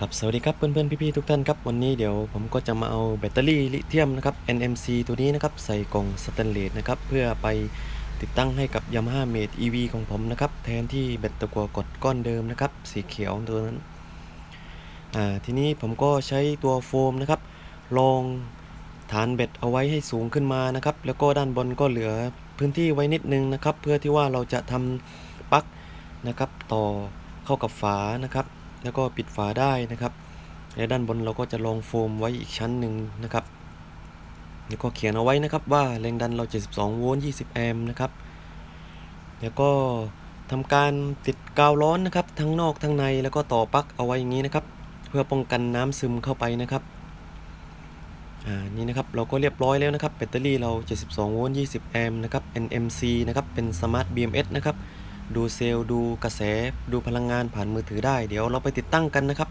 ครับสวัสดีครับเพื่อนๆพี่ๆทุกท่านครับวันนี้เดี๋ยวผมก็จะมาเอาแบตเตอรี่ลิเธียมนะครับ NMC ตัวนี้นะครับใส่กล่องสแตนเลสนะครับเพื่อไปติดตั้งให้กับ Yamaha Mate EV ของผมนะครับแทนที่แบตตะกัวกดก้อนเดิมนะครับสีเขียวตัวนั้นอ่าทีนี้ผมก็ใช้ตัวโฟมนะครับรองฐานแบตเอาไว้ให้สูงขึ้นมานะครับแล้วก็ด้านบนก็เหลือพื้นที่ไว้นิดนึงนะครับเพื่อที่ว่าเราจะทำปลั๊กนะครับต่อเข้ากับฝานะครับ แล้วก็ปิดฝาได้นะครับ และด้านบนเราก็จะลองโฟมไว้อีกชั้นหนึ่งนะครับแล้วก็เขียนเอาไว้นะครับว่าแรงดันเรา 72 โวลต์ 20 แอมป์นะครับ แล้วก็ทำการติดกาวร้อนนะครับ ทั้งนอกทั้งในแล้วก็ต่อปลั๊กเอาไว้อย่างนี้นะครับ เพื่อป้องกันน้ำซึมเข้าไปนะครับอ่านี่นะครับเราก็เรียบร้อยแล้วนะครับแบตเตอรี่เรา 72 โวลต์ 20 แอมป์นะครับ NMC นะครับเป็น Smart BMS นะครับ ดูเซลล์ดูกระแส ดูพลังงานผ่านมือถือได้ เดี๋ยวเราไปติดตั้งกันนะครับ